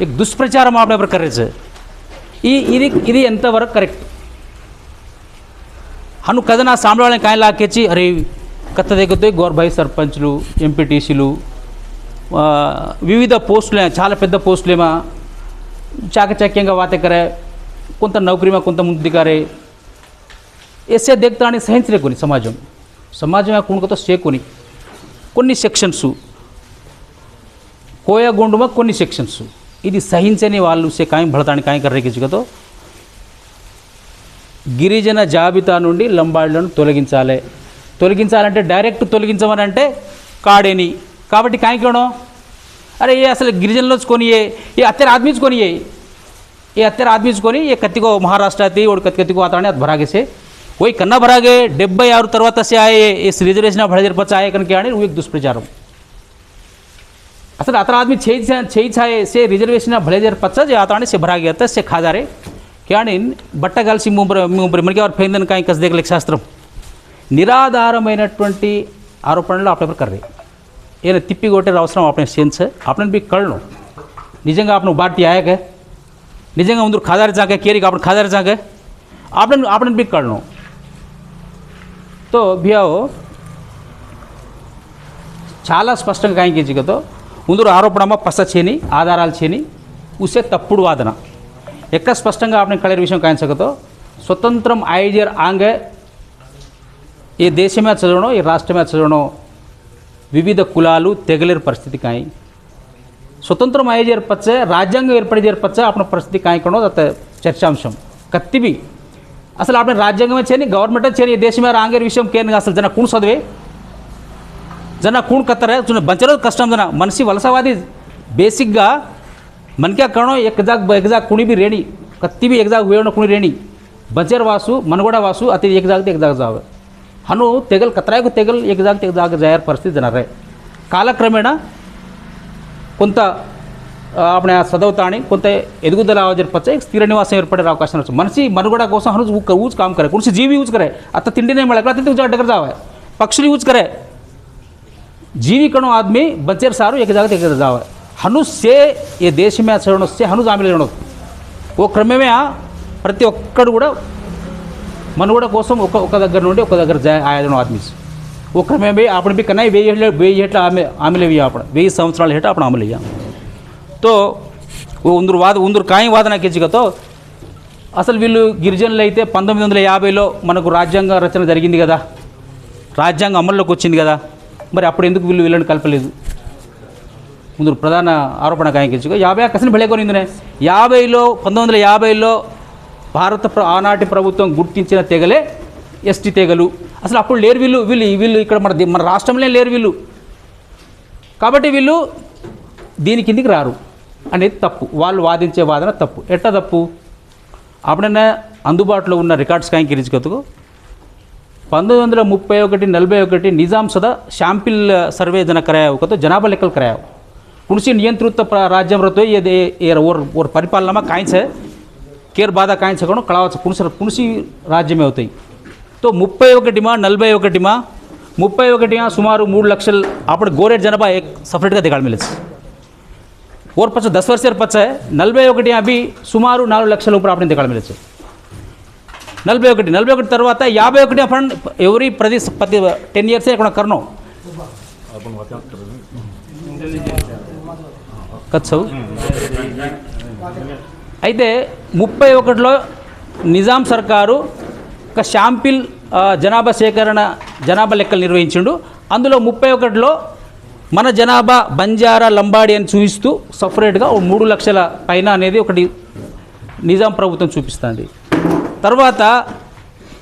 એક దుష్ప్రచారం આપણા પર કરે છે એ ఇది ఎంతవరకు కరెక్ట్ అను కథనా సాంబళాలని కాయలు లాక్కెచ్చి అరే కథ దగ్గరతో గోర్భాయి సర్పంచ్లు ఎంపీటీసీలు వివిధ పోస్టులు చాలా పెద్ద పోస్టులేమా చాకచక్యంగా వాతెక్కరే కొంత నౌకరీమా కొంత ముందుకారే ఎస్ఏ లే కొని సమాజం సమాజం కుణుకతో చేకొని కొన్ని సెక్షన్స్ కోయగుండుమ కొన్ని సెక్షన్స్ ఇది సహించని వాళ్ళు సే కాయం భడతాని కాయం కర్రెక్కించుకతో గిరిజన జాబితా నుండి లంబాడులను తొలగించాలి తొలగించాలంటే డైరెక్ట్ తొలగించమని అంటే కాడేని కాబట్టి కాయకడం अरे ये असल गिरिजन लोग कोनी ये ये अत्यार आदमीच कोनी ये ये अत्यार आदमीच कोनी ये कत्ती को महाराष्ट्र आती और कत्ती कत्ती को आता नहीं भरागे से वही कन्ना भरागे डेब्बई आर असल अत आदमी छई छाए से रिजर्वेशन ब्लेजर पच्चे आता से भरा गया था, से खा जा रहे। क्या नहीं, बट्ट गल सी मुंबर मन के और फेंदन का कस देख लेख शास्त्र। निराधार आरोपण अपने पर कर रहे। ऐन तिप्पिगोटे अवसर अपने से अपने भी कल लो। निजेंगे अपन बाटी आया गए निजेंगे उन खादारे जागे, केरी का अपन खादारे जागे। अपने अपने भी कल लो। तो भैया चाला स्पष्ट कहीं तो। ಉಂದರು ಆರೋಪಣಮ್ಮ ಪಸ ಚೇನಿ ಆಧಾರಾಲು ಚೇನಿ ಉಸೆ ತಪ್ಪುಡು ವಾದನ ಎಕ್ಕ ಸ್ಪಷ್ಟಂಗ ಆಪಣೆ ಕಳೆಯ ವಿಷయం ಕಾಯಿಸಕతో స్వతంత్రం ఐడియర్ ఆంగే ఏ దేశమే చదవడం ఏ రాష్ట్రమే చదవడం వివిధ కులాలు తెగలేరు పరిస్థితి కాయి. స్వతంత్రం అయ్యే చేర్పచ్చే రాజ్యాంగం ఏర్పడి చేర్పచ్చే ఆపిన పరిస్థితి కాయకుండా అత చర్చాంశం. కత్తివి అసలు ఆపిన రాజ్యాంగమే చేయని గవర్నమెంటే చేయని దేశమే రాంగేరు విషయం కేను అసలు జన కుణు చదివే జన కూణ్ కత్తర చూడండి బంచలో కష్టం జన మనిషి వలసవాది బేసిక్గా మనకే కారణం ఎగ్జాక్ ఎగ్జాక్ కుణిబి రేణి కత్తిబి ఎగ్జాక్ వేయడం కుణి రేణి బంచర్ వాసు మనగోడ వాసు అతి ఎగ్జాక్ ఎగ్జాక్ జావ ಹನು ತೆಗಲ್ ಕತ್ರಾಯಗೂ ತೆಗಲ್ ಎಗ್ದಾಗ ತೆಗ್ದಾಗ ಜಾಯರ್ ಪರಿಸ್ಥಿತಿ ಜನರೇ ಕಾಲಕ್ರಮೇಣ ಕೊಂತ આપણે આ સદવતાણી కొంత ఎదుగుదల ఆవజర్ పచ్చ స్థిర నివాసం ఏర్పడే అవకాశం వచ్చు మనిషి మనుగడ కోసం హను ఊజ్ కామ్ కరే కుడిసి జీవి యూజ్ కరే అత్త తిండినే మెళక అత్యంత ఉజా డగర్ జావే పక్షులు యూజ్ కరే जीविकणो आदमी बचेर सारो एक जगह एक जावे हनुस से ये దేశ में చరణం से హనుస్ ఆమెలు చరణం ఓ క్రమమే ప్రతి ఒక్కడు కూడా మన కూడా కోసం ఒక ఒక దగ్గర నుండి ఒక దగ్గర ఆయడం ఆద్మీస్ ఓ క్రమమే આપણે બી કનાય વેય એટલે વેય એટલે આમે આમે લેવી આપણે વેય સંવત્સરાલ હેઠ આપણે આમે ఓ ఉందరు వాద ఉందరు కాయం వాదన కెచ్చికతో అసలు వీళ్ళు గిరిజనులు అయితే పంతొమ్మిది వందల యాభైలో మనకు రాజ్యాంగ రచన జరిగింది కదా. రాజ్యాంగం అమల్లోకి వచ్చింది కదా. మరి అప్పుడు ఎందుకు వీళ్ళు వీళ్ళని కలపలేదు? ముందు ప్రధాన ఆరోపణ కాయకించుకో యాభై కసని బెళకొనిందినే యాభైలో పంతొమ్మిది వందల యాభైలో భారత ప్ర ఆనాటి ప్రభుత్వం గుర్తించిన తెగలే ఎస్టీ తెగలు. అసలు అప్పుడు లేరు వీళ్ళు వీళ్ళు వీళ్ళు ఇక్కడ మన మన రాష్ట్రంలో లేరు వీళ్ళు. కాబట్టి వీళ్ళు దీని కిందికి రారు అనేది తప్పు. వాళ్ళు వాదించే వాదన తప్పు. ఎట్లా తప్పు? అప్పుడైనా అందుబాటులో ఉన్న రికార్డ్స్ కాయింకిరించుకతుకు పంతొమ్మిది వందల ముప్పై ఒకటి నలభై ఒకటి నిజాం సదా షాంపిల్ సర్వే జన కరాయావు కదా జనాభా లెక్కలు కరాయావు कुणसी नियंत्रित राज्यम रहतो ये दे ये और और परिपालनामा काहीच है केर बाधा काहीच कणो कळावाचं कुणस कुणसी రాజ్యమే అవుతాయి తో ముప్పై ఒకటిమా నలభై ఒకటిమా ముప్పై ఒకటిమా సుమారు మూడు లక్షలు అప్పుడు గోరేట్ జనాభా ఏక్ సపరేట్గా దిగాడు మిలిచి ఓర్పచ్చ దశ వర్ష ఏర్పచ్చాయి నలభై ఒకటి అవి సుమారు నాలుగు లక్షల ఇప్పుడు అప్పుడే దిగాడు మిలిచాయి నలభై ఒకటి నలభై ఒకటి తర్వాత యాభై ఒకటి ఫండ్ ఎవరి ప్రతి ప్రతి టెన్ ఇయర్సే ఇక్కడ కర్ణం కచ్చవు. అయితే ముప్పై ఒకటిలో నిజాం సర్కారు ఒక షాంపిల్ జనాభా సేకరణ జనాభా లెక్కలు నిర్వహించిండు. అందులో ముప్పై ఒకటిలో మన జనాభా బంజారా లంబాడి అని చూపిస్తూ సపరేట్గా మూడు లక్షల పైన అనేది ఒకటి నిజాం ప్రభుత్వం చూపిస్తుంది. తర్వాత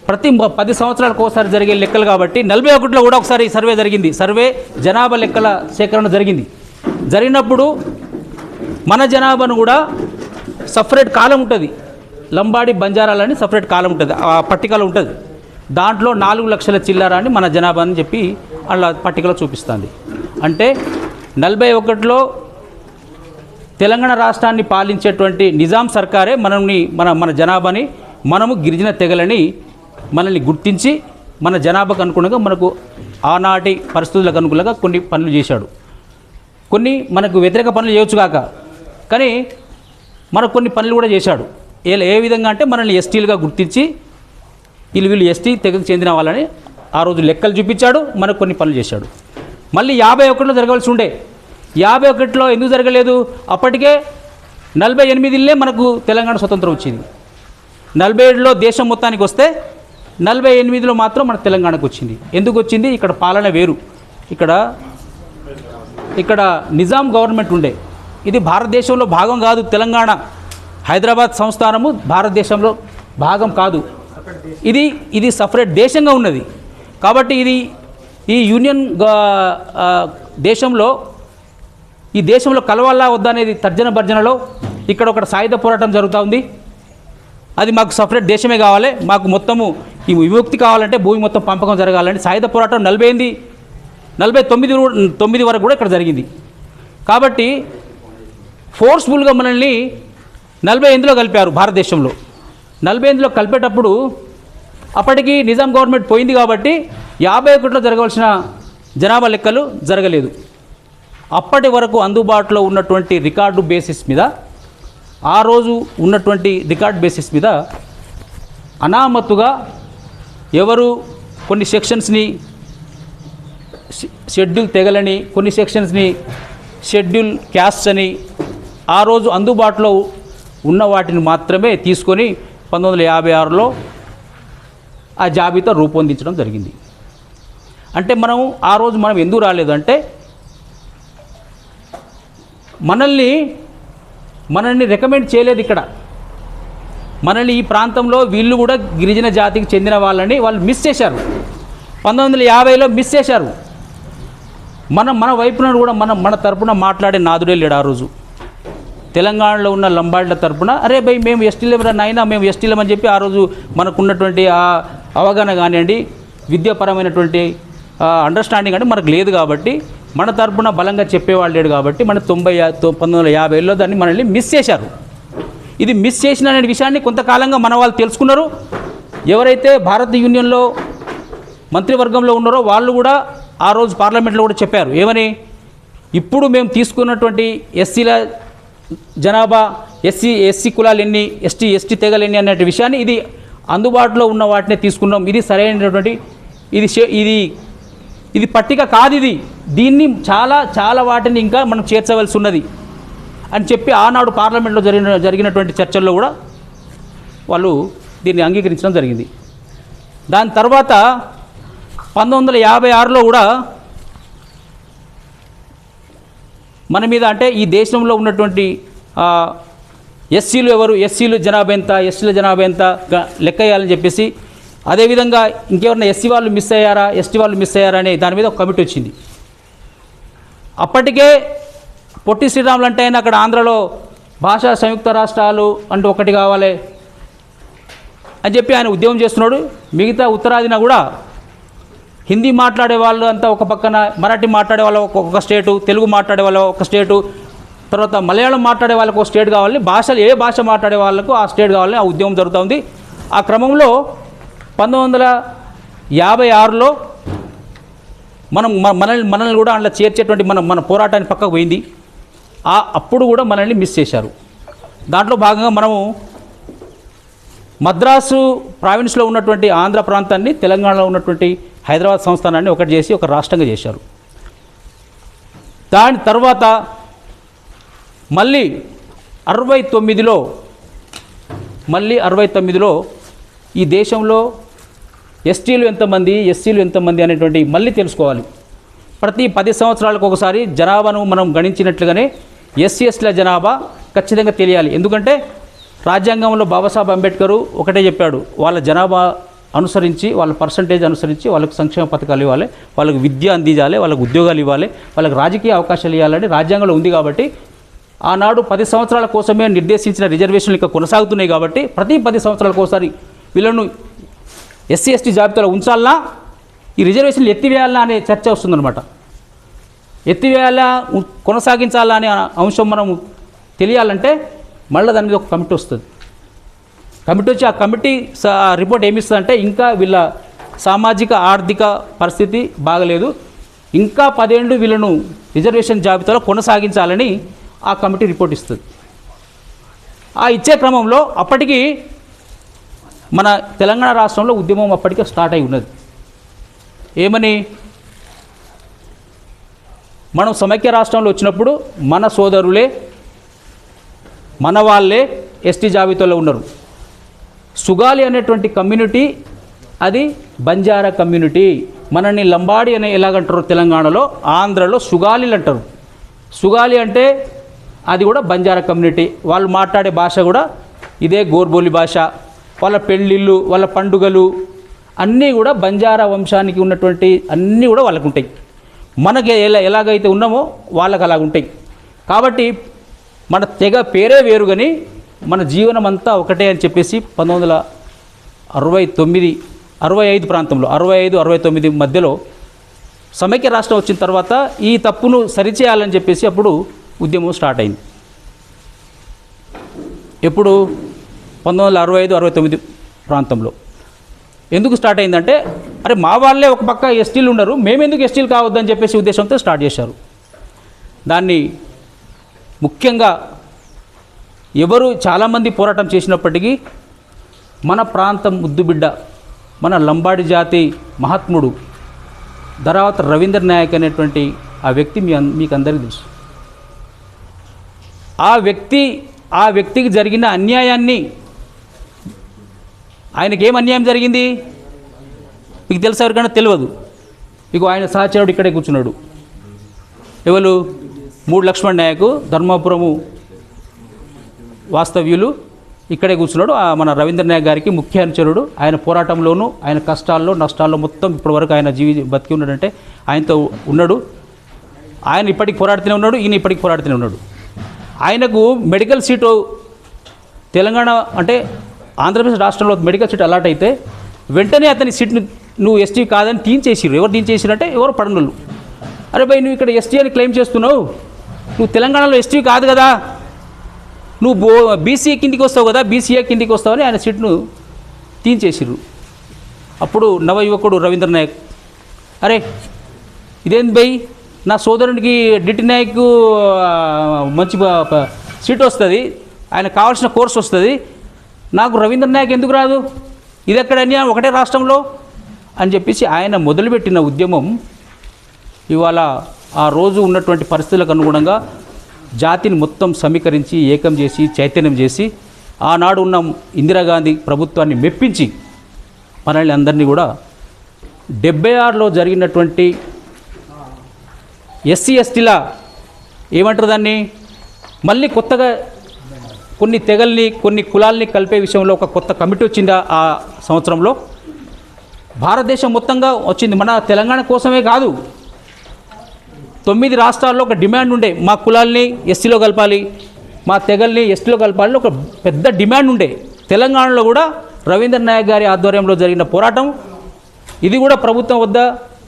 ప్రతి పది సంవత్సరాలకు ఒకసారి జరిగే లెక్కలు కాబట్టి నలభై ఒకటిలో కూడా ఒకసారి సర్వే జరిగింది. సర్వే జనాభా లెక్కల సేకరణ జరిగింది. జరిగినప్పుడు మన జనాభాను కూడా సపరేట్ కాలం ఉంటుంది. లంబాడి బంజారాలని సపరేట్ కాలం ఉంటుంది. ఆ పట్టికలో ఉంటుంది. దాంట్లో నాలుగు లక్షల చిల్లర అని మన జనాభా అని చెప్పి అలా పట్టికలో చూపిస్తుంది. అంటే నలభై ఒకటిలో తెలంగాణ రాష్ట్రాన్ని పాలించేటువంటి నిజాం సర్కారే మనల్ని మన మన జనాభాని మనము గిరిజన తెగలని మనల్ని గుర్తించి మన జనాభాకు అనుగుణంగా మనకు ఆనాటి పరిస్థితులకు అనుగుణంగా కొన్ని పనులు చేశాడు. కొన్ని మనకు వ్యతిరేక పనులు చేయొచ్చు కాక కానీ మనకు కొన్ని పనులు కూడా చేశాడు. ఏ ఏ విధంగా అంటే మనల్ని ఎస్టీలుగా గుర్తించి వీళ్ళు వీళ్ళు ఎస్టీ తెగకు చెందిన వాళ్ళని ఆ రోజు లెక్కలు చూపించాడు మనకు కొన్ని పనులు చేశాడు. మళ్ళీ యాభై ఒకటిలో జరగవలసి ఉండే. యాభై ఒకటిలో ఎందుకు జరగలేదు? అప్పటికే నలభై ఎనిమిదిలే మనకు తెలంగాణ స్వతంత్రం వచ్చింది. నలభై ఏడులో దేశం మొత్తానికి వస్తే నలభై ఎనిమిదిలో మాత్రం మన తెలంగాణకు వచ్చింది. ఎందుకు వచ్చింది? ఇక్కడ పాలన వేరు. ఇక్కడ ఇక్కడ నిజాం గవర్నమెంట్ ఉండే. ఇది భారతదేశంలో భాగం కాదు. తెలంగాణ హైదరాబాద్ సంస్థానము భారతదేశంలో భాగం కాదు. ఇది ఇది సపరేట్ దేశంగా ఉన్నది. కాబట్టి ఇది ఈ యూనియన్ దేశంలో ఈ దేశంలో కలవాలా వద్దనేది తర్జన భర్జనలో ఇక్కడ ఒక సాయుధ పోరాటం జరుగుతూ ఉంది. అది మాకు సపరేట్ దేశమే కావాలి. మాకు మొత్తము ఈ విముక్తి కావాలంటే భూమి మొత్తం పంపకం జరగాలంటే సాయుధ పోరాటం నలభై ఎనిమిది నలభై తొమ్మిది తొమ్మిది వరకు కూడా ఇక్కడ జరిగింది. కాబట్టి ఫోర్స్ఫుల్గా మనల్ని నలభై ఎనిమిదిలో కలిపారు భారతదేశంలో. నలభై ఎనిమిదిలో కలిపేటప్పుడు అప్పటికి నిజాం గవర్నమెంట్ పోయింది కాబట్టి యాభై ఒకటిలో జరగవలసిన జనాభా లెక్కలు జరగలేదు. అప్పటి వరకు అందుబాటులో ఉన్నటువంటి రికార్డు బేసిస్ మీద ఆ రోజు ఉన్నటువంటి రికార్డ్ బేసిస్ మీద అనామత్తుగా ఎవరు కొన్ని సెక్షన్స్ని షెడ్యూల్ తెగలని కొన్ని సెక్షన్స్ని షెడ్యూల్ క్యాస్ట్ అని ఆ రోజు అందుబాటులో ఉన్న వాటిని మాత్రమే తీసుకొని పంతొమ్మిది వందల యాభై ఆరులో ఆ జాబితా రూపొందించడం జరిగింది. అంటే మనం ఆ రోజు మనం ఎందుకు రాలేదు అంటే మనల్ని మనల్ని రికమెండ్ చేయలేదు ఇక్కడ. మనల్ని ఈ ప్రాంతంలో వీళ్ళు కూడా గిరిజన జాతికి చెందిన వాళ్ళని వాళ్ళు మిస్ చేశారు. పంతొమ్మిది వందల యాభైలో మిస్ చేశారు. మనం మన వైపున కూడా మనం మన తరపున మాట్లాడే నాదుడే లేడు ఆ రోజు. తెలంగాణలో ఉన్న లంబాడ్ల తరపున అరే భయ్ మేము ఎస్టీలమరా నాయనా మేము ఎస్టీలమని చెప్పి ఆ రోజు మనకున్నటువంటి ఆ అవగాహన కానివ్వండి విద్యాపరమైనటువంటి అండర్స్టాండింగ్ అంటే మనకు లేదు కాబట్టి మన తరపున బలంగా చెప్పేవాళ్ళు లేడు కాబట్టి మన తొంభై తొ- పంతొమ్మిది వందల యాభైలో దాన్ని మనల్ని మిస్ చేశారు. ఇది మిస్ చేసిన అనే విషయాన్ని కొంతకాలంగా మన వాళ్ళు తెలుసుకున్నారు. ఎవరైతే భారత యూనియన్లో మంత్రివర్గంలో ఉన్నారో వాళ్ళు కూడా ఆ రోజు పార్లమెంట్లో కూడా చెప్పారు. ఏమని? ఇప్పుడు మేము తీసుకున్నటువంటి ఎస్సీల జనాభా ఎస్సీ ఎస్సీ కులాలు ఎన్ని ఎస్టీ ఎస్టీ తెగలు ఎన్ని అనే విషయాన్ని ఇది అందుబాటులో ఉన్న వాటినే తీసుకున్నాం. ఇది సరైనటువంటి ఇది ఇది ఇది పట్టిక కాదు ఇది. దీన్ని చాలా చాలా వాటిని ఇంకా మనం చేర్చవలసి ఉన్నది అని చెప్పి ఆనాడు పార్లమెంట్లో జరిగిన జరిగినటువంటి చర్చల్లో కూడా వాళ్ళు దీన్ని అంగీకరించడం జరిగింది. దాని తర్వాత పంతొమ్మిది వందల యాభై ఆరులో కూడా మన మీద అంటే ఈ దేశంలో ఉన్నటువంటి ఎస్సీలు ఎవరు? ఎస్సీలు జనాభా ఎంత? ఎస్సీల జనాభా ఎంత? లెక్క వేయాలని చెప్పేసి అదేవిధంగా ఇంకెవరైనా ఎస్సీ వాళ్ళు మిస్ అయ్యారా ఎస్టీ వాళ్ళు మిస్ అయ్యారా అనే దాని మీద ఒక కమిటీ వచ్చింది. అప్పటికే పొట్టి శ్రీరాములు అంటే ఆయన అక్కడ ఆంధ్రలో భాషా సంయుక్త రాష్ట్రాలు అంటూ ఒకటి కావాలి అని చెప్పి ఆయన ఉద్యమం చేస్తున్నాడు. మిగతా ఉత్తరాదిన కూడా హిందీ మాట్లాడే వాళ్ళు అంతా ఒక పక్కన మరాఠీ మాట్లాడే వాళ్ళ ఒక్కొక్క స్టేటు తెలుగు మాట్లాడే వాళ్ళ ఒక స్టేటు తర్వాత మలయాళం మాట్లాడే వాళ్ళకు ఒక స్టేట్ కావాలి భాషలు ఏ భాష మాట్లాడే వాళ్ళకు ఆ స్టేట్ కావాలని ఆ ఉద్యమం జరుగుతుంది ఆ క్రమంలో పంతొమ్మిది వందల యాభై ఆరులో మనం మనల్ని మనల్ని కూడా అందులో చేర్చేటువంటి మన మన పోరాటాన్ని పక్కకు పోయింది. ఆ అప్పుడు కూడా మనల్ని మిస్ చేశారు. దాంట్లో భాగంగా మనము మద్రాసు ప్రావిన్స్లో ఉన్నటువంటి ఆంధ్ర ప్రాంతాన్ని తెలంగాణలో ఉన్నటువంటి హైదరాబాద్ సంస్థానాన్ని ఒకటి చేసి ఒక రాష్ట్రంగా చేశారు. దాని తర్వాత మళ్ళీ అరవై తొమ్మిదిలో మళ్ళీ అరవై తొమ్మిదిలో ఈ దేశంలో ఎస్టీలు ఎంతమంది ఎస్సీలు ఎంతమంది అనేటువంటి మళ్ళీ తెలుసుకోవాలి. ప్రతి పది సంవత్సరాలకు ఒకసారి జనాభాను మనం గణించినట్లుగానే ఎస్సీ ఎస్టీల జనాభా ఖచ్చితంగా తెలియాలి. ఎందుకంటే రాజ్యాంగంలో బాబాసాహెబ్ అంబేద్కర్ ఒకటే చెప్పాడు వాళ్ళ జనాభా అనుసరించి వాళ్ళ పర్సంటేజ్ అనుసరించి వాళ్ళకు సంక్షేమ పథకాలు ఇవ్వాలి వాళ్ళకు విద్య అందించాలి వాళ్ళకు ఉద్యోగాలు ఇవ్వాలి వాళ్ళకి రాజకీయ అవకాశాలు ఇవ్వాలని రాజ్యాంగంలో ఉంది కాబట్టి ఆనాడు పది సంవత్సరాల కోసమే నిర్దేశించిన రిజర్వేషన్లు ఇంకా కొనసాగుతున్నాయి కాబట్టి ప్రతి పది సంవత్సరాలకు ఒకసారి వీళ్ళను ఎస్సీ ఎస్టీ జాబితాలో ఉంచాలనా ఈ రిజర్వేషన్లు ఎత్తివేయాలా అనే చర్చ వస్తుందన్నమాట. ఎత్తివేయాలా? కొనసాగించాలా అనే అంశం మనం తెలియాలంటే మళ్ళీ దాని మీద ఒక కమిటీ వస్తుంది. కమిటీ వచ్చి ఆ కమిటీ స- రిపోర్ట్ ఏమిస్తుందంటే ఇంకా వీళ్ళ సామాజిక ఆర్థిక పరిస్థితి బాగలేదు. ఇంకా పదేళ్ళు వీళ్ళను రిజర్వేషన్ జాబితాలో కొనసాగించాలని ఆ కమిటీ రిపోర్ట్ ఇస్తుంది. ఆ ఇచ్చే క్రమంలో అప్పటికి మన తెలంగాణ రాష్ట్రంలో ఉద్యమం అప్పటికే స్టార్ట్ అయి ఉన్నది. ఏమని? మనం సమైక్య రాష్ట్రంలో వచ్చినప్పుడు మన సోదరులే మన వాళ్ళే ఎస్టీ జాబితాలో ఉన్నారు. సుగాలి అనేటువంటి కమ్యూనిటీ అది బంజారా కమ్యూనిటీ. మనల్ని లంబాడి అనే ఎలాగంటారు తెలంగాణలో? ఆంధ్రలో సుగాలిలు అంటారు. సుగాలి అంటే అది కూడా బంజారా కమ్యూనిటీ. వాళ్ళు మాట్లాడే భాష కూడా ఇదే గోర్బోలి భాష. వాళ్ళ పెళ్ళిళ్ళు వాళ్ళ పండుగలు అన్నీ కూడా బంజారా వంశానికి ఉన్నటువంటి అన్నీ కూడా వాళ్ళకు ఉంటాయి మనకి ఎలా ఎలాగైతే ఉన్నామో వాళ్ళకి అలాగ ఉంటాయి కాబట్టి మన తెగ పేరే వేరు కానీ మన జీవనం అంతా ఒకటే అని చెప్పేసి పంతొమ్మిది వందల అరవై తొమ్మిది అరవై ఐదు ప్రాంతంలో అరవై ఐదు అరవై తొమ్మిది మధ్యలో సమైక్య రాష్ట్రం వచ్చిన తర్వాత ఈ తప్పును సరిచేయాలని చెప్పేసి అప్పుడు ఉద్యమం స్టార్ట్ అయింది. ఎప్పుడు? పంతొమ్మిది వందల అరవై ఐదు అరవై తొమ్మిది ప్రాంతంలో. ఎందుకు స్టార్ట్ అయిందంటే అరే మా వాళ్ళే ఒక పక్క ఎస్టీలు ఉండరు మేమెందుకు ఎస్టీలు కావద్దని చెప్పేసి ఉద్దేశంతో స్టార్ట్ చేశారు. దాన్ని ముఖ్యంగా ఎవరు చాలామంది పోరాటం చేసినప్పటికీ మన ప్రాంతం ముద్దుబిడ్డ మన లంబాడి జాతి మహాత్ముడు ధరావత్ రవీంద్ర నాయక్ అనేటువంటి ఆ వ్యక్తి మీ మీకు అందరికీ తెలుసు. ఆ వ్యక్తి ఆ వ్యక్తికి జరిగిన అన్యాయాన్ని ఆయనకి ఏం అన్యాయం జరిగింది? మీకు తెలుసు ఎవరికైనా తెలియదు. మీకు ఆయన సహచరుడు ఇక్కడే కూర్చున్నాడు. ఎవరు? మూడు లక్ష్మణ్ నాయకు ధర్మాపురము వాస్తవ్యులు ఇక్కడే కూర్చున్నాడు. ఆ మన రవీంద్రనాయక్ గారికి ముఖ్య అనుచరుడు. ఆయన పోరాటంలోనూ ఆయన కష్టాల్లో నష్టాల్లో మొత్తం ఇప్పటివరకు ఆయన జీవి బతికి ఉన్నాడంటే ఆయనతో ఉన్నాడు. ఆయన ఇప్పటికి పోరాడుతూనే ఉన్నాడు ఈయన ఇప్పటికి పోరాడుతూనే ఉన్నాడు. ఆయనకు మెడికల్ సీటు తెలంగాణ అంటే ఆంధ్రప్రదేశ్ రాష్ట్రంలో మెడికల్ సీట్ అలాట్ అయితే వెంటనే అతని సీట్ని నువ్వు ఎస్టీ కాదని తీయించేసిర్రు ఎవరు తీయించేసిరంటే ఎవరు పడనులు అరే భయ్ నువ్వు ఇక్కడ ఎస్టీ అని క్లెయిమ్ చేస్తున్నావు. నువ్వు తెలంగాణలో ఎస్టీ కాదు కదా. నువ్వు బో బీసీఏ కిందికి వస్తావు కదా బీసీఏ కిందికి వస్తావని ఆయన సీట్ను తీయించేసిర్రు అప్పుడు నవ యువకుడు రవీంద్ర నాయక్. అరే ఇదేంది భయ్? నా సోదరునికి డిటి నాయక్ మంచి సీట్ వస్తుంది. ఆయన కావాల్సిన కోర్స్ వస్తుంది. నాకు రవీంద్ర నాయక్ ఎందుకు రాదు? ఇది ఎక్కడ అన్యాయం? ఒకటే రాష్ట్రంలో? అని చెప్పేసి ఆయన మొదలుపెట్టిన ఉద్యమం ఇవాళ ఆ రోజు ఉన్నటువంటి పరిస్థితులకు అనుగుణంగా జాతిని మొత్తం సమీకరించి ఏకం చేసి చైతన్యం చేసి ఆనాడు ఉన్న ఇందిరాగాంధీ ప్రభుత్వాన్ని మెప్పించి మనల్ని అందరినీ కూడా డెబ్బై ఆరులో జరిగినటువంటి ఎస్సీ ఎస్టీల ఏమంటారు దాన్ని? మళ్ళీ కొత్తగా కొన్ని తెగల్ని కొన్ని కులాల్ని కలిపే విషయంలో ఒక కొత్త కమిటీ వచ్చింది ఆ- సంవత్సరంలో? భారతదేశం మొత్తంగా వచ్చింది. మన తెలంగాణ కోసమే కాదు. తొమ్మిది రాష్ట్రాల్లో ఒక డిమాండ్ ఉండే. మా కులాల్ని ఎస్సీలో కలపాలి మా తెగల్ని ఎస్టీలో కలపాలని ఒక పెద్ద డిమాండ్ ఉండే. తెలంగాణలో కూడా రవీంద్ర నాయక్ గారి ఆధ్వర్యంలో జరిగిన పోరాటం ఇది కూడా ప్రభుత్వం వద్ద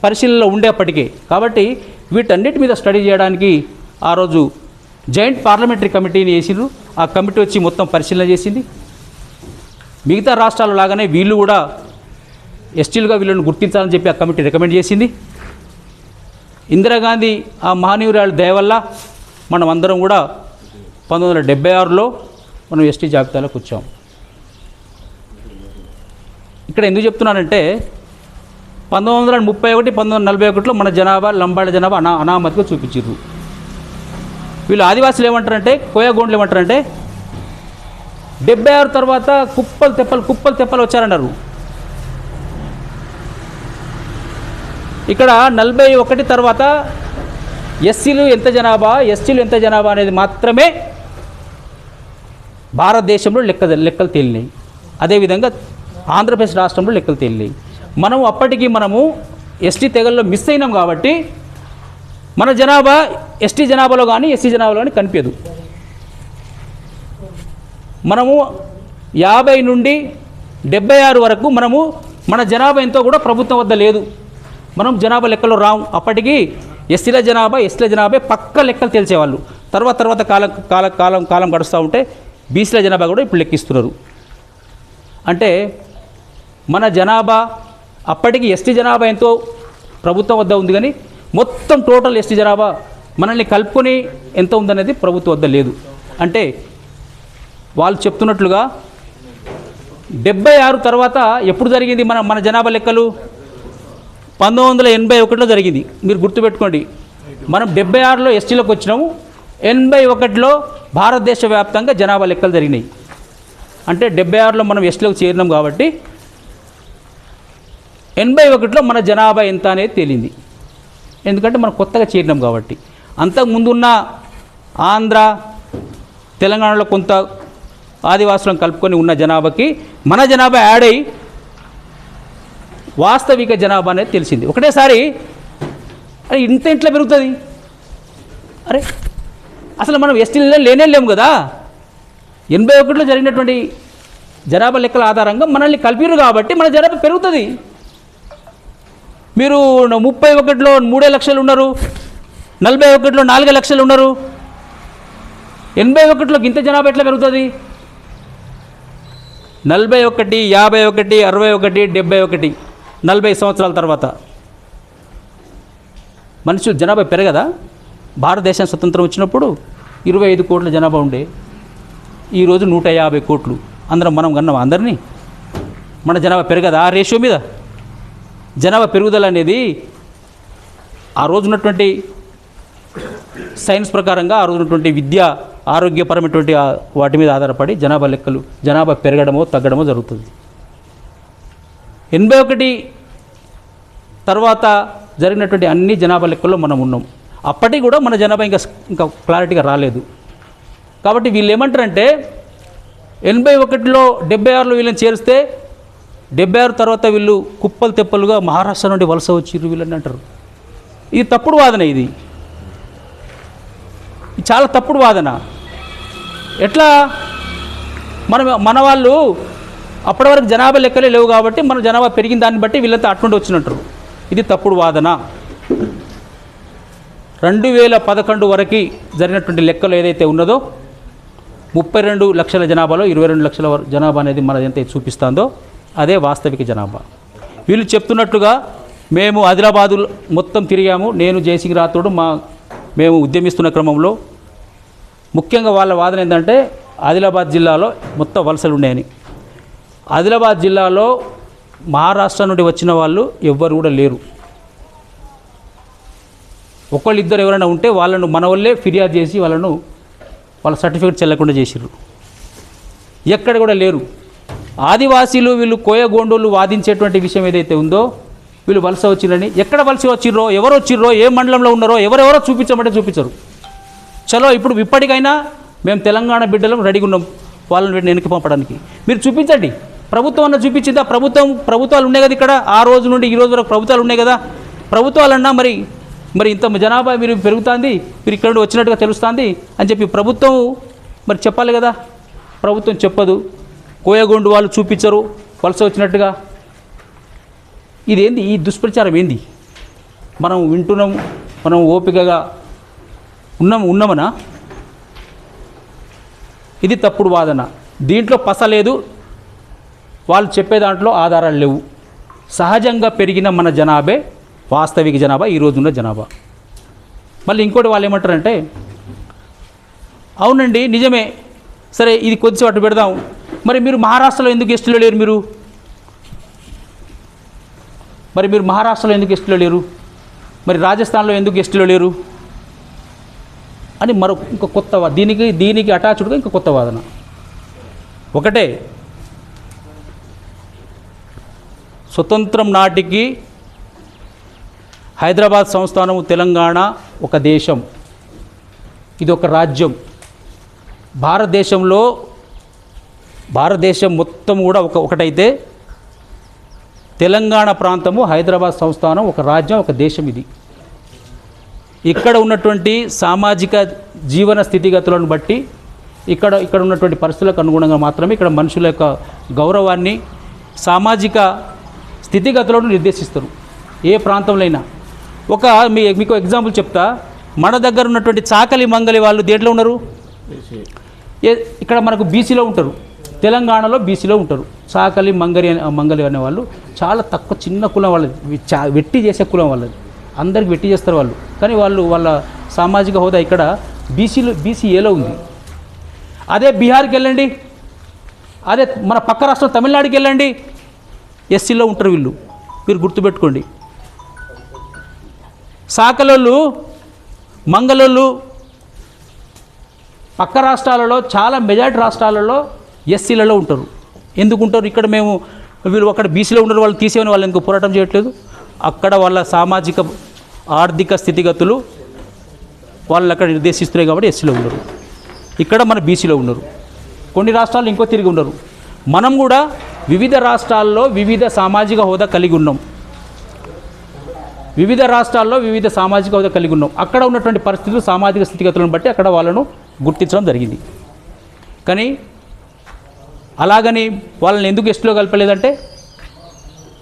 పరిశీలనలో ఉండేప్పటికీ. కాబట్టి వీటన్నిటి మీద స్టడీ చేయడానికి ఆ రోజు జాయింట్ పార్లమెంటరీ కమిటీని వేసిండ్రు. ఆ కమిటీ వచ్చి మొత్తం పరిశీలన చేసింది. మిగతా రాష్ట్రాలు లాగానే వీళ్ళు కూడా ఎస్టీలుగా వీళ్ళని గుర్తించాలని చెప్పి ఆ కమిటీ రికమెండ్ చేసింది. ఇందిరాగాంధీ ఆ మహానీయురాలు దయవల్ల మనం అందరం కూడా పంతొమ్మిది వందల డెబ్బై ఆరులో మనం ఎస్టీ జాబితాలోకి వచ్చాం. ఇక్కడ ఎందుకు చెప్తున్నానంటే పంతొమ్మిది వందల ముప్పై ఒకటి పంతొమ్మిది వందల నలభై ఒకటిలో మన జనాభా లంబాడి జనాభా అనా అనామతిగా చూపించారు వీళ్ళు ఆదివాసులు ఏమంటారంటే కోయగోండ్లు ఏమంటారంటే డెబ్బై ఆరు తర్వాత కుప్పలు తెప్పలు కుప్పలు తెప్పలు వచ్చారన్నారు ఇక్కడ నలభై ఒకటి తర్వాత ఎస్సీలు ఎంత జనాభా ఎస్టీలు ఎంత జనాభా అనేది మాత్రమే భారతదేశంలో లెక్క లెక్కలు తేలినాయి. అదేవిధంగా ఆంధ్రప్రదేశ్ రాష్ట్రంలో లెక్కలు తేలినాయి. మనం అప్పటికి మనము ఎస్టీ తెగల్లో మిస్ అయినాం కాబట్టి మన జనాభా ఎస్టీ జనాభాలో కానీ ఎస్సీ జనాభాలో కానీ కనిపించదు. మనము యాభై నుండి డెబ్బై ఆరు వరకు మనము మన జనాభా ఎంతో కూడా ప్రభుత్వం వద్ద లేదు. మనం జనాభా లెక్కలో రాము. అప్పటికి ఎస్సీల జనాభా ఎస్టీల జనాభా పక్క లెక్కలు తెలిసేవాళ్ళు తర్వాత తర్వాత కాలం కాలం కాలం కాలం గడుస్తూ ఉంటే బీసీల జనాభా కూడా ఇప్పుడు లెక్కిస్తున్నారు. అంటే మన జనాభా అప్పటికి ఎస్టీ జనాభా ఎంతో ప్రభుత్వం వద్ద ఉంది కానీ మొత్తం టోటల్ ఎస్టీ జనాభా మనల్ని కలుపుకొని ఎంత ఉందనేది ప్రభుత్వం వద్ద లేదు. అంటే వాళ్ళు చెప్తున్నట్లుగా డెబ్బై ఆరు తర్వాత ఎప్పుడు జరిగింది మన మన జనాభా లెక్కలు? పంతొమ్మిది వందల ఎనభై ఒకటిలో జరిగింది. మీరు గుర్తుపెట్టుకోండి. మనం డెబ్బై ఆరులో ఎస్టీలోకి వచ్చినాము. ఎనభై ఒకటిలో భారతదేశ వ్యాప్తంగా జనాభా లెక్కలు జరిగినాయి. అంటే డెబ్బై ఆరులో మనం ఎస్టీలోకి చేరినాం కాబట్టి ఎనభై ఒకటిలో మన జనాభా ఎంత అనేది తేలింది. ఎందుకంటే మనం కొత్తగా చేరినాం కాబట్టి. అంతకు ముందున్న ఆంధ్ర తెలంగాణలో కొంత ఆదివాసులను కలుపుకొని ఉన్న జనాభాకి మన జనాభా యాడ్ అయ్యి వాస్తవిక జనాభా అనేది తెలిసింది. ఒకటేసారి అరే ఇంత ఇంట్లో పెరుగుతుంది. అరే అసలు మనం ఎస్టీలలో లేనే లేము కదా. ఎనభై ఒకటిలో జరిగినటువంటి జనాభా లెక్కల ఆధారంగా మనల్ని కలిపిరు కాబట్టి మన జనాభా పెరుగుతుంది. మీరు ముప్పై ఒకటిలో మూడే లక్షలు ఉన్నారు నలభై ఒకటిలో నాలుగే లక్షలు ఉన్నారు. ఎనభై ఒకటిలో గింత జనాభా ఎట్లా పెరుగుతుంది? నలభై ఒకటి యాభై ఒకటి అరవై ఒకటి డెబ్బై ఒకటి నలభై సంవత్సరాల తర్వాత. మనుషులు జనాభా పెరగదా? భారతదేశం స్వతంత్రం వచ్చినప్పుడు ఇరవై ఐదు కోట్ల జనాభా ఉండే. ఈరోజు నూట యాభై కోట్లు. అందరం మనం కన్నాం అందరినీ? మన జనాభా పెరగదా ఆ రేషియో మీద? జనాభా పెరుగుదల అనేది ఆ రోజున్నటువంటి సైన్స్ ప్రకారంగా ఆ రోజున్నటువంటి విద్య ఆరోగ్యపరమైనటువంటి వాటి మీద ఆధారపడి జనాభా లెక్కలు జనాభా పెరగడమో తగ్గడమో జరుగుతుంది. ఎనభై ఒకటి తర్వాత జరిగినటువంటి అన్ని జనాభా లెక్కల్లో మనం ఉన్నాం. అప్పటికి కూడా మన జనాభా ఇంకా ఇంకా క్లారిటీగా రాలేదు. కాబట్టి వీళ్ళు ఏమంటారంటే ఎనభై ఒకటిలో డెబ్బై ఆరులో వీళ్ళని చేరిస్తే డెబ్బై ఆరు తర్వాత వీళ్ళు కుప్పలు తెప్పలుగా మహారాష్ట్ర నుండి వలస వచ్చిర్రు వీళ్ళని అంటారు. ఇది తప్పుడు వాదన ఇది. చాలా తప్పుడు వాదన. ఎట్లా? మనం మన వాళ్ళు అప్పటి వరకు జనాభా లెక్కలే లేవు కాబట్టి మన జనాభా పెరిగిన దాన్ని బట్టి వీళ్ళంతా అటువంటి వచ్చినట్టు. ఇది తప్పుడు వాదన. రెండు వేల పదకొండు వరకు జరిగినటువంటి లెక్కలు ఏదైతే ఉన్నదో ముప్పై రెండు లక్షల జనాభాలో ఇరవై రెండు లక్షల జనాభా అనేది మన ఎంత చూపిస్తుందో అదే వాస్తవిక జనాభా. వీళ్ళు చెప్తున్నట్లుగా మేము ఆదిలాబాదు మొత్తం తిరిగాము. నేను జయసింగ్ రాథోడు మా మేము ఉద్యమిస్తున్న క్రమంలో. ముఖ్యంగా వాళ్ళ వాదన ఏంటంటే ఆదిలాబాద్ జిల్లాలో మొత్తం వలసలు ఉన్నాయని. ఆదిలాబాద్ జిల్లాలో మహారాష్ట్ర నుండి వచ్చిన వాళ్ళు ఎవ్వరు కూడా లేరు. ఒకళ్ళు ఇద్దరు ఎవరైనా ఉంటే వాళ్ళను మన వల్లే ఫిర్యాదు చేసి వాళ్ళను వాళ్ళ సర్టిఫికేట్ చెల్లకుండా చేసిర్రు. ఎక్కడ కూడా లేరు. ఆదివాసీలు వీళ్ళు కోయగోండోళ్ళు వాదించేటువంటి విషయం ఏదైతే ఉందో వీళ్ళు వలస వచ్చిరని ఎక్కడ వలస వచ్చిర్రో ఎవరు వచ్చిర్రో ఏ మండలంలో ఉన్నారో ఎవరెవరో చూపించమంటే చూపించరు. చలో ఇప్పుడు ఇప్పటికైనా మేము తెలంగాణ బిడ్డలం రెడీగా ఉన్నాం వాళ్ళని వీటిని వెనక్కి పంపడానికి. మీరు చూపించండి. ప్రభుత్వం అన్న చూపించిందా? ప్రభుత్వం ప్రభుత్వాలు ఉన్నాయి కదా ఇక్కడ. ఆ రోజు నుండి ఈ రోజు వరకు ప్రభుత్వాలు ఉన్నాయి కదా. ప్రభుత్వాలన్నా మరి మరి ఇంత జనాభా మీరు పెరుగుతుంది మీరు ఇక్కడ నుండి వచ్చినట్టుగా తెలుస్తుంది అని చెప్పి ప్రభుత్వం మరి చెప్పాలి కదా. ప్రభుత్వం చెప్పదు. కోయగొండు వాళ్ళు చూపించరు వలస వచ్చినట్టుగా. ఇదేంది? ఈ దుష్ప్రచారం ఏంది? మనం వింటున్నాం మనం ఓపికగా ఉన్నాం ఉన్నామనా? ఇది తప్పుడు వాదన. దీంట్లో పస లేదు వాళ్ళు చెప్పే దాంట్లో ఆధారాలు లేవు. సహజంగా పెరిగిన మన జనాభే వాస్తవిక జనాభా ఈ రోజున్న జనాభా. మళ్ళీ ఇంకోటి వాళ్ళు ఏమంటారంటే అవునండి నిజమే. సరే ఇది కొద్దిసేపు అటు పెడదాం. మరి మీరు మహారాష్ట్రలో ఎందుకు ఎస్టీలో లేరు మీరు? మరి మీరు మహారాష్ట్రలో ఎందుకు ఎస్టీలో లేరు? మరి రాజస్థాన్లో ఎందుకు ఎస్టీలో లేరు? అని మరొక ఇంకో కొత్త దీనికి దీనికి అటాచ్డ్గా ఇంకో కొత్త వాదన. ఒకటే స్వతంత్రం నాటికి హైదరాబాద్ సంస్థానం తెలంగాణ ఒక దేశం. ఇది ఒక రాజ్యం. భారతదేశంలో భారతదేశం మొత్తం కూడా ఒక ఒకటైతే తెలంగాణ ప్రాంతము హైదరాబాద్ సంస్థానం ఒక రాజ్యం ఒక దేశం ఇది. ఇక్కడ ఉన్నటువంటి సామాజిక జీవన స్థితిగతులను బట్టి ఇక్కడ ఇక్కడ ఉన్నటువంటి పరిస్థితులకు అనుగుణంగా మాత్రమే ఇక్కడ మనుషుల యొక్క గౌరవాన్ని సామాజిక స్థితిగతులను నిర్దేశిస్తారు. ఏ ప్రాంతంలో అయినా ఒక మీ మీకు ఎగ్జాంపుల్ చెప్తా. మన దగ్గర ఉన్నటువంటి చాకలి మంగలి వాళ్ళు దేంట్లో ఉన్నారు? ఏ ఇక్కడ మనకు బీసీలో ఉంటారు. తెలంగాణలో బీసీలో ఉంటారు. సాకలి మంగరి మంగలి అనే వాళ్ళు చాలా తక్కువ చిన్న కులం వాళ్ళది. వెట్టి చేసే కులం వాళ్ళది. అందరికి వెట్టి చేస్తారు వాళ్ళు. కానీ వాళ్ళు వాళ్ళ సామాజిక హోదా ఇక్కడ బీసీలో బీసీ ఏలో ఉంది. అదే బీహార్కి వెళ్ళండి. అదే మన పక్క రాష్ట్రం తమిళనాడుకి వెళ్ళండి. ఎస్సీలో ఉంటారు వీళ్ళు. మీరు గుర్తుపెట్టుకోండి. సాకలోళ్ళు మంగళోళ్ళు పక్క రాష్ట్రాలలో చాలా మెజార్టీ రాష్ట్రాలలో ఎస్సీలలో ఉంటారు. ఎందుకు ఉంటారు? ఇక్కడ మేము వీళ్ళు అక్కడ బీసీలో ఉన్నారు వాళ్ళు తీసేవని వాళ్ళు ఎందుకు పోరాటం చేయట్లేదు? అక్కడ వాళ్ళ సామాజిక ఆర్థిక స్థితిగతులు వాళ్ళు అక్కడ నిర్దేశిస్తున్నాయి కాబట్టి ఎస్సీలో ఉన్నారు ఇక్కడ మన బీసీలో ఉన్నారు కొన్ని రాష్ట్రాలు ఇంకో తిరిగి ఉన్నారు మనం కూడా వివిధ రాష్ట్రాల్లో వివిధ సామాజిక హోదా కలిగి ఉన్నాం. వివిధ రాష్ట్రాల్లో వివిధ సామాజిక హోదా కలిగి ఉన్నాం. అక్కడ ఉన్నటువంటి పరిస్థితులు సామాజిక స్థితిగతులను బట్టి అక్కడ వాళ్ళను గుర్తించడం జరిగింది. కానీ అలాగని వాళ్ళని ఎందుకు ఎస్టీలో కలపలేదంటే